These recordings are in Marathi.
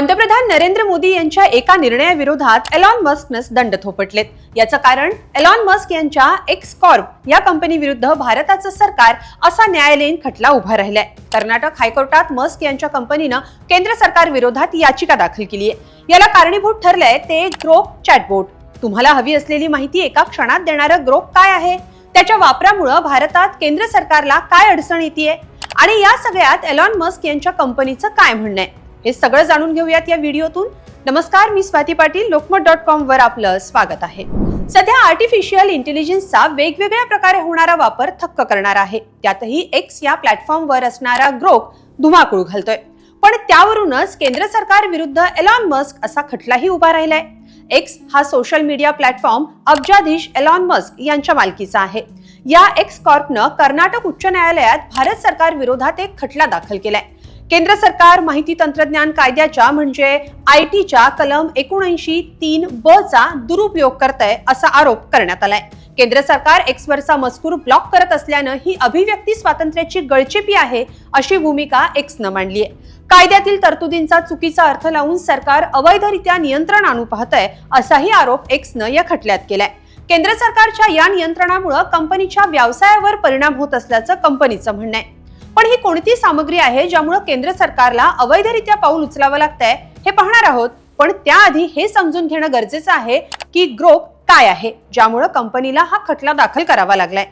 पंतप्रधान नरेंद्र मोदी यांच्या एका निर्णयाविरोधात एलॉन मस्कनस दंड थोपटलेत. याचं कारण एलॉन मस्क यांच्या एक्सकॉर्प या कंपनी विरुद्ध भारताचं सरकार असा न्यायालयीन खटला उभा राहिलाय. कर्नाटक हायकोर्टात मस्क यांच्या कंपनीनं केंद्र सरकार विरोधात याचिका दाखल केली आहे याला कारणीभूत ठरलंय ते ग्रोक चॅटबोट तुम्हाला हवी असलेली माहिती एका क्षणात देणारं ग्रोक काय आहे? त्याच्या वापरामुळं भारतात केंद्र सरकारला काय अडचण येते आणि या सगळ्यात एलॉन मस्क यांच्या कंपनीचं काय म्हणणं आहे हे सगळं जाणून घेऊयात या व्हिडिओतून. नमस्कार मी स्वाती पाटील लोकमत डॉट कॉम वर आपलं स्वागत आहे. सध्या आर्टिफिशियल इंटेलिजन्सचा वेगवेगळ्या प्रकारे होणारा वापर थक्क करणार आहे. त्यातही एक्स या प्लॅटफॉर्मवर असणारा ग्रोक धुमाकूळ घालतोय. पण त्यावरूनच केंद्र सरकार विरुद्ध एलॉन मस्क असा खटलाही उभा राहिलाय. एक्स हा सोशल मीडिया प्लॅटफॉर्म अब्जाधीश एलॉन मस्क यांच्या मालकीचा आहे. या एक्स कॉर्पनं कर्नाटक उच्च न्यायालयात भारत सरकार विरोधात एक खटला दाखल केलाय. केंद्र सरकार माहिती तंत्रज्ञान कायद्याच्या म्हणजे आय टीच्या कलम एकोणऐंशी तीन ब चा दुरुपयोग करत आहे असा आरोप करण्यात आलाय. केंद्र सरकार एक्सवरचा मजकूर ब्लॉक करत असल्यानं ही अभिव्यक्ती स्वातंत्र्याची गळचेपी आहे अशी भूमिका एक्सनं मांडली आहे कायद्यातील तरतुदींचा चुकीचा अर्थ लावून सरकार अवैधरित्या नियंत्रण आणू पाहतंय असाही आरोप एक्सनं या खटल्यात केलाय. केंद्र सरकारच्या या नियंत्रणामुळे कंपनीच्या व्यवसायावर परिणाम होत असल्याचं कंपनीचं म्हणणं आहे पण ही कोणती सामग्री आहे ज्यामुळे केंद्र सरकारला अवैधरित्या पाऊल उचलावं लागतंय हे पाहणार आहोत. पण त्याआधी हे समजून घेणं गरजेचं आहे की ग्रोप काय आहे ज्यामुळे कंपनीला हा खटला दाखल करावा लागलाय.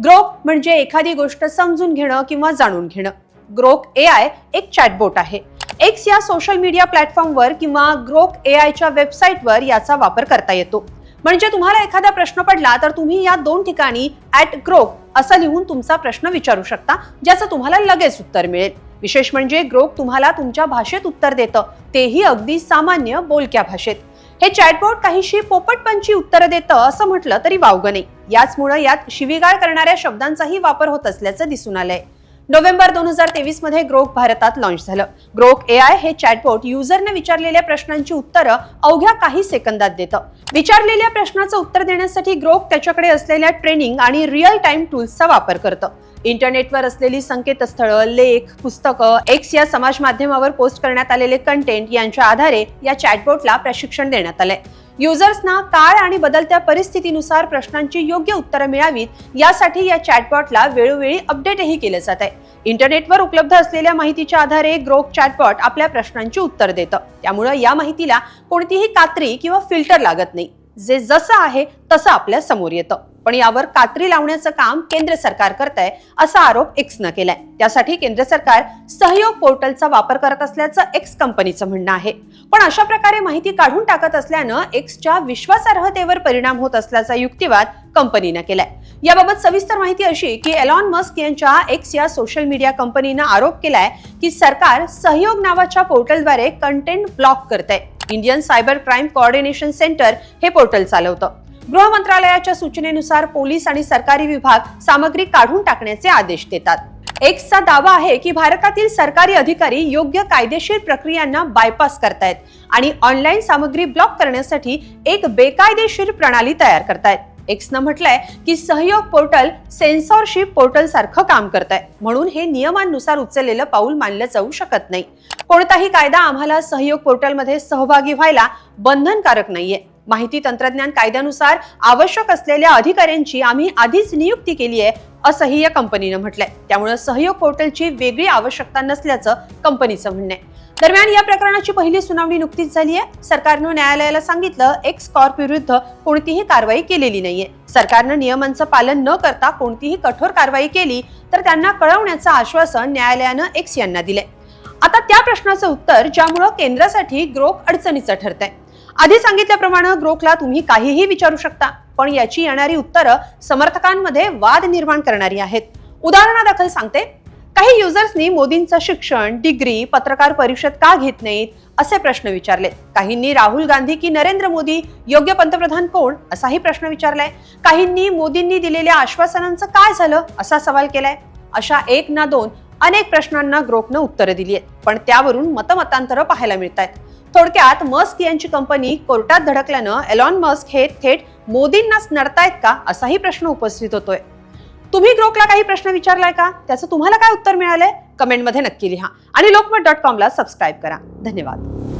ग्रोक म्हणजे एखादी गोष्ट समजून घेणं किंवा जाणून घेणं. ग्रोक ए आय एक चॅटबोट आहे. एक्स या सोशल मीडिया प्लॅटफॉर्मवर किंवा ग्रोक ए आयच्या वेबसाईटवर याचा वापर करता येतो. म्हणजे तुम्हाला एखादा प्रश्न पडला तर तुम्ही या दोन ठिकाणी ऍट ग्रोक असं लिहून तुमचा प्रश्न विचारू शकता ज्याचं तुम्हाला लगेच उत्तर मिळेल. विशेष म्हणजे ग्रोक तुम्हाला तुमच्या भाषेत उत्तर देतं. तेही अगदी सामान्य बोलक्या भाषेत. हे चॅटबोर्ड काहीशी पोपटपंची उत्तरं देतं असं म्हटलं तरी वावगं नाही. याचमुळे यात शिवीगाळ करणाऱ्या शब्दांचाही वापर होत असल्याचं दिसून आलंय. नोव्हेंबर दोन हजार तेवीसमध्ये ग्रोक भारतात लॉन्च झालं. ग्रोक ए आय हे चॅटबोट युजरने विचारलेल्या प्रश्नांची उत्तरं अवघ्या काही सेकंदात देतं. विचारलेल्या प्रश्नाचं उत्तर देण्यासाठी ग्रोक त्याच्याकडे असलेल्या ट्रेनिंग आणि रिअल टाइम टूल्सचा वापर करतं. इंटरनेटवर असलेली संकेतस्थळं लेख पुस्तकं एक्स या समाज माध्यमावर पोस्ट करण्यात आलेले कंटेंट यांच्या आधारे या चॅटबोटला प्रशिक्षण देण्यात आलंय. युजर्सना काळ आणि बदलत्या परिस्थितीनुसार प्रश्नांची योग्य उत्तरं मिळावीत यासाठी या चॅटबॉटला वेळोवेळी अपडेटही केलं जात आहे इंटरनेटवर उपलब्ध असलेल्या माहितीच्या आधारे ग्रोक चॅटबॉट आपल्या प्रश्नांची उत्तर देतं. त्यामुळं या माहितीला कोणतीही कात्री किंवा फिल्टर लागत नाही. जे जसं आहे तसं आपल्यासमोर येतं. पण यावर कात्री लावण्याचं काम केंद्र सरकार करत आहे असा आरोप एक्सनं केलाय. त्यासाठी केंद्र सरकार सहयोग पोर्टलचा वापर करत असल्याचं एक्स कंपनीचं म्हणणं आहे. पण अशा प्रकारे माहिती काढून टाकत असल्यानं एक्सच्या विश्वासार्हतेवर परिणाम होत असल्याचा युक्तिवाद कंपनीनं केलाय. याबाबत सविस्तर माहिती अशी की एलॉन मस्क यांच्या एक्स या सोशल मीडिया कंपनीनं आरोप केलाय की सरकार सहयोग नावाच्या पोर्टलद्वारे कंटेंट ब्लॉक करत Indian cyber crime coordination centre हे पोर्टल चालवतं. गृह मंत्रालयाच्या सूचनेनुसार पोलीस आणि सरकारी विभाग सामग्री काढून टाकण्याचे आदेश देतात. एक्सचा दावा आहे की भारतातील सरकारी अधिकारी योग्य कायदेशीर प्रक्रियांना बायपास करतायत आणि ऑनलाईन सामग्री ब्लॉक करण्यासाठी एक बेकायदेशीर प्रणाली तयार करतायत. एक्सनं म्हटलंय की सहयोग पोर्टल सेन्सॉरशिप पोर्टल सारखं काम करत आहे म्हणून हे नियमांनुसार उचललेलं पाऊल मानलं जाऊ शकत नाही. कोणताही कायदा आम्हाला सहयोग पोर्टलमध्ये सहभागी व्हायला बंधनकारक नाहीये. माहिती तंत्रज्ञान कायद्यानुसार आवश्यक असलेल्या अधिकाऱ्यांची आम्ही आधीच नियुक्ती केली आहे असंही या कंपनीनं म्हटलंय. त्यामुळे सहयोग पोर्टलची वेगळी आवश्यकता नसल्याचं कंपनीचं म्हणणं आहे. दरम्यान या प्रकरणाची पहिली सुनावणी नुकतीच झाली आहे. सरकारनं न्यायालयाला सांगितलं एक्स कॉर्प विरुद्ध कोणतीही कारवाई केलेली नाहीये. सरकारनं नियमांचं पालन न करता कोणतीही कठोर कारवाई केली तर त्यांना कळवण्याचं आश्वासन न्यायालयानं एक्स यांना दिले आता त्या प्रश्नाचं उत्तर ज्यामुळं केंद्रासाठी ग्रोक अडचणीचं ठरतंय. आधी सांगितल्याप्रमाणे ग्रोकला तुम्ही काहीही विचारू शकता पण याची येणारी उत्तरं समर्थकांमध्ये वाद निर्माण करणारी आहेत. उदाहरणादाखल सांगते. काही युजर्सनी मोदींचं शिक्षण डिग्री पत्रकार परिषद का घेत नाहीत असे प्रश्न विचारले. काहींनी राहुल गांधी की नरेंद्र मोदी योग्य पंतप्रधान कोण असाही प्रश्न विचारलाय. काहींनी मोदींनी दिलेल्या आश्वासनांचं काय झालं असा सवाल केलाय. अशा एक ना दोन अनेक प्रश्नांना ग्रोपनं उत्तरं दिली आहेत. पण त्यावरून मतमतांतरं पाहायला मिळत आहेत थोडक्यात मस्क यांची कंपनी कोर्टात धडकल्यानं एलॉन मस्क हे थेट मोदींनाच नडतायत का असाही प्रश्न उपस्थित होतोय. तुम्ही ग्रोकला काही प्रश्न विचारलाय का? त्याचं तुम्हाला काय उत्तर मिळालंय? कमेंटमध्ये नक्की लिहा. आणि लोकमत डॉट कॉमला सबस्क्राईब करा. धन्यवाद.